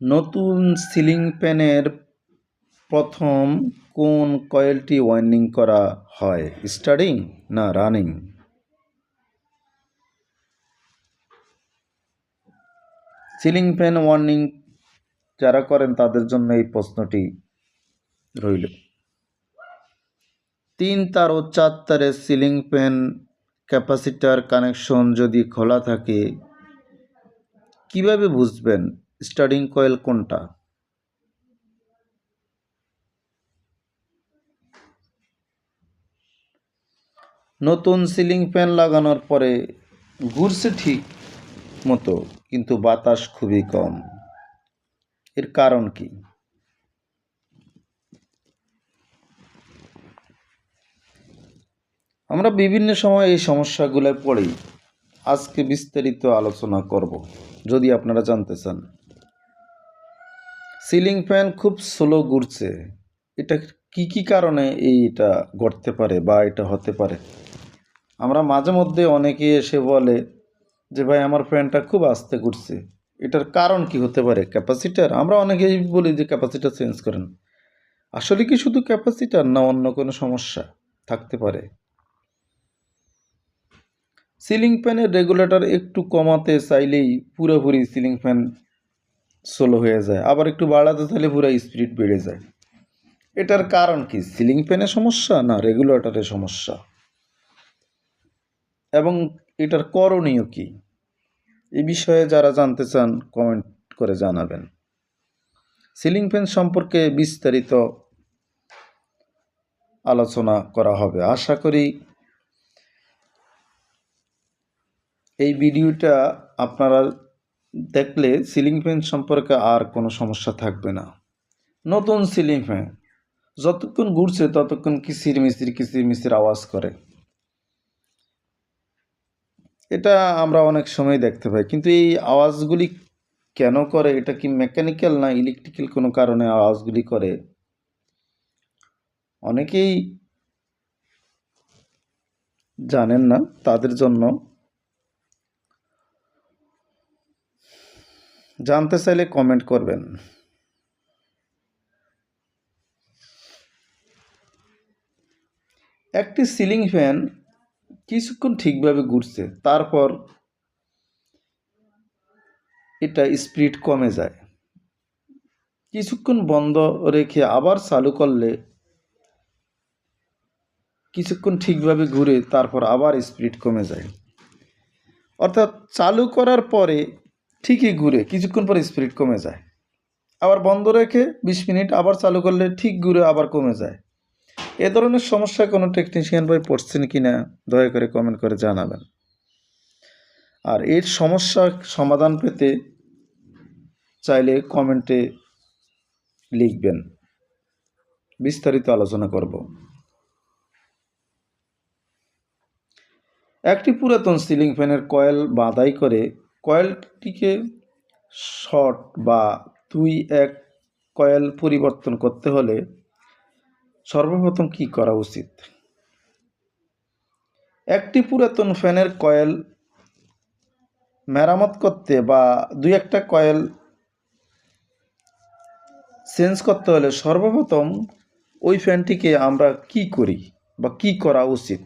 নতুন সিলিং ফ্যানের প্রথম কোন কয়েলটি ওয়াইন্ডিং করা হয়? স্টার্টিং না রানিং? সিলিং ফ্যান ওয়ার্নিং যারা করেন তাদের জন্য এই প্রশ্নটি রইল। তিন তার ও চার তারের সিলিং ফ্যান ক্যাপাসিটার কানেকশন যদি খোলা থাকে, কীভাবে বুঝবেন? স্টার্টিং কয়েল কোনটা? নতুন সিলিং ফ্যান লাগানোর পরে ঘুরছে ঠিক মতো, কিন্তু বাতাস খুবই কম। এর কারণ কি? আমরা বিভিন্ন সময় এই সমস্যাগুলো পড়ি। আজকে বিস্তারিত আলোচনা করব, যদি আপনারা জানতে চান। সিলিং ফ্যান খুব স্লো ঘুরছে। এটা কি কি কারণে এইটা ঘটতে পারে বা এটা হতে পারে? আমরা মাঝে মধ্যে অনেকে এসে বলে যে, ভাই, আমার ফ্যানটা খুব আস্তে ঘুরছে। এটার কারণ কি হতে পারে? ক্যাপাসিটার? আমরা অনেকেই বলি যে, ক্যাপাসিটার চেঞ্জ করেন। আসলে কি শুধু ক্যাপাসিটার না, অন্য কোনো সমস্যা থাকতে পারে? সিলিং ফ্যানের রেগুলেটর একটু কমাতে চাইলেই পুরোপুরি সিলিং ফ্যান স্লো হয়ে যায়। আবার একটু বাড়াতে তাহলে পুরো স্পিড বেড়ে যায়। এটার কারণ কি? সিলিং ফ্যানের সমস্যা না রেগুলেটরের সমস্যা? এবং এটার করণীয় কি? এই বিষয়ে যারা জানতে চান কমেন্ট করে জানাবেন। সিলিং ফ্যান সম্পর্কে বিস্তারিত আলোচনা করা হবে। আশা করি এই ভিডিওটা আপনারা দেখলে সিলিং ফ্যান সম্পর্কে আর কোনো সমস্যা থাকবে না। নতুন সিলিং ফ্যান যতক্ষণ ঘুরছে ততক্ষণ কিসির মিসির কিসির মিসির আওয়াজ করে। এটা আমরা অনেক সময় দেখতে পাই, কিন্তু এই আওয়াজগুলি কেন করে? এটা কি মেকানিক্যাল না ইলেকট্রিক্যাল কোনো কারণে আওয়াজগুলি করে? অনেকেই জানেন না, তাদের জন্য জানতে চাইলে কমেন্ট করবেন। একটি সিলিং ফ্যান কিছুক্ষণ ঠিকভাবে ঘুরছে, তারপর এটা স্পিড কমে যায়। কিছুক্ষণ বন্ধ রেখে আবার চালু করলে কিছুক্ষণ ঠিকভাবে ঘুরে তারপর আবার স্পিড কমে যায়। অর্থাৎ চালু করার পরে ঠিকই ঘুরে, কিছুক্ষণ পরে স্পিড কমে যায়। আবার বন্ধ রেখে বিশ মিনিট আবার চালু করলে ঠিক ঘুরে আবার কমে যায়। এ ধরনের সমস্যায় কোনো টেকনিশিয়ান ভাই পড়ছেন কি না দয়া করে কমেন্ট করে জানাবেন। আর এর সমস্যা সমাধান পেতে চাইলে কমেন্টে লিখবেন। বিস্তারিত আলোচনা করব। একটি পুরাতন সিলিং ফ্যানের কয়েল বাঁধাই করে কয়েলটিকে শর্ট বা দুই এক কয়েল পরিবর্তন করতে হলে সর্বপ্রথম কি করা উচিত? একটি পুরাতন ফ্যানের কয়েল মেরামত করতে বা দুই একটা কয়েল চেঞ্জ করতে হলে সর্বপ্রথম ওই ফ্যানটিকে আমরা কি করি বা কি করা উচিত?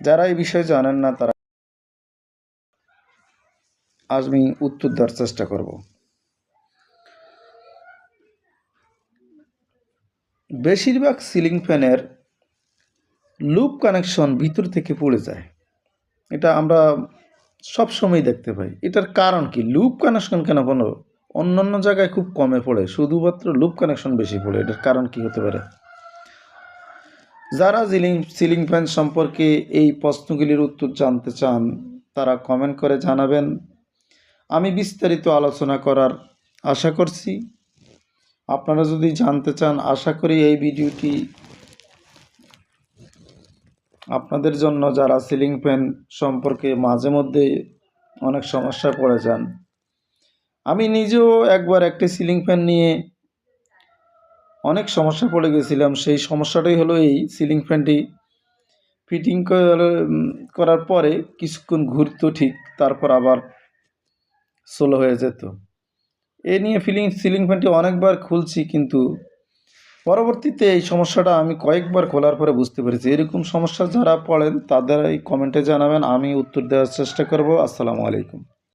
যারা এই বিষয়ে জানেন না তারা আজ আমি উত্তর দেওয়ার চেষ্টা করব। বেশিরভাগ সিলিং ফ্যানের লুপ কানেকশন ভিতর থেকে পড়ে যায়। এটা আমরা সব সময় দেখতে পাই। এটার কারণ কি? লুপ কানেকশন কেন বলো অন্য অন্য জায়গায় খুব কমে পড়ে, শুধুমাত্র লুপ কানেকশন বেশি পড়ে। এটার কারণ কি হতে পারে? যারা সিলিং সিলিং ফ্যান সম্পর্কে এই প্রশ্নগুলির উত্তর জানতে চান, তারা কমেন্ট করে জানাবেন। আমি বিস্তারিত আলোচনা করার আশা করছি। আপনারা যদি জানতে চান, আশা করি এই ভিডিওটি আপনাদের জন্য যারা সিলিং ফ্যান সম্পর্কে মাঝে মধ্যে অনেক সমস্যায় পড়ে যান, আমি নিজেও একবার একটি সিলিং ফ্যান নিয়ে অনেক সমস্যা পড়ে গেছিলাম। সেই সমস্যাটাই হলো এই সিলিং ফ্যানটি ফিটিং করার পরে কিছুক্ষণ ঘুরতো ঠিক, তারপর আবার স্লো হয়ে যেত। এ নিয়ে ফিলিং সিলিং ফ্যানটি অনেকবার খুলছি কিন্তু পরবর্তীতে এই সমস্যাটা আমি কয়েকবার খোলার পরে বুঝতে পেরেছি। এরকম সমস্যা যারা পড়েন তাদের এই কমেন্টে জানাবেন, আমি উত্তর দেওয়ার চেষ্টা করব। আসসালামু আলাইকুম।